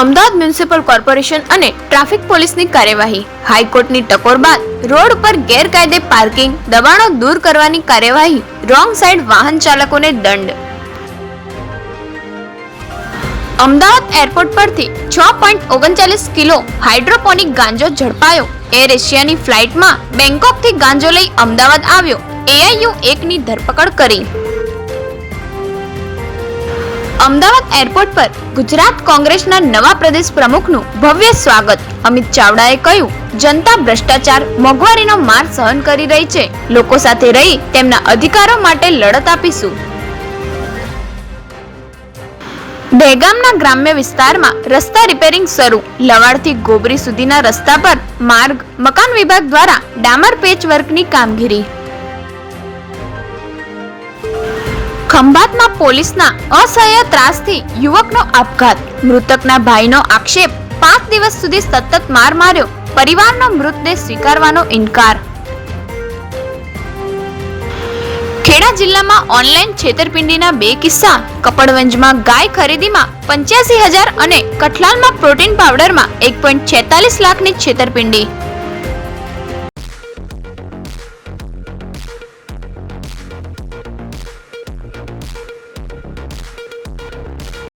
Ahmedabad municipal corporation અને traffic પોલીસની કાર્યવાહી. હાઈકોર્ટની ટકોર બાદ રોડ ઉપર ગેરકાયદે પાર્કિંગ, દબાણો દૂર કરવાની કાર્યવાહી, રોંગ સાઈડ વાહન ચાલકોને દંડ. અમદાવાદ એરપોર્ટ પરથી છ પોઈન્ટ ઓગણચાલીસ કિલો હાઇડ્રોપોનિક ગાંજો ઝડપાયો. એર એશિયાની ફ્લાઇટમાં બેંકોકથી ગાંજો લઈ અમદાવાદ આવ્યો. એઆઈયુ એકની ધરપકડ કરી. અમદાવાદ એરપોર્ટ પર ગુજરાત કોંગ્રેસના નવા પ્રદેશ પ્રમુખનું ભવ્ય સ્વાગત. અમિત ચાવડાએ કહ્યું, જનતા ભ્રષ્ટાચાર મોંઘવારીનો માર સહન કરી રહી છે. લોકો સાથે રહી તેમના અધિકારો માટે લડત આપીશું. દહેગામના ગ્રામ્ય વિસ્તારમાં રસ્તા રિપેરિંગ શરૂ. લવાડથી ગોબરી સુધીના રસ્તા પર માર્ગ, મકાન વિભાગ દ્વારા ડામર પેચ વર્કની કામગીરી. ખંભાતમાં પોલીસના અસહ્ય ત્રાસથી યુવકનો આપઘાત. મૃતકના ભાઈનો આક્ષેપ પાંચ દિવસ સુધી સતત માર માર્યો. પરિવારનો મૃતદેહ સ્વીકારવાનો ઇનકાર. ખેડા જિલ્લામાં ઓનલાઈન છેતરપિંડીના બે કિસ્સા. કપડવંજમાં ગાય ખરીદીમાં પંચ્યાસી હજાર અને કઠલાલમાં પ્રોટીન પાવડરમાં એક પોઈન્ટ છેતાલીસ લાખની છેતરપિંડી.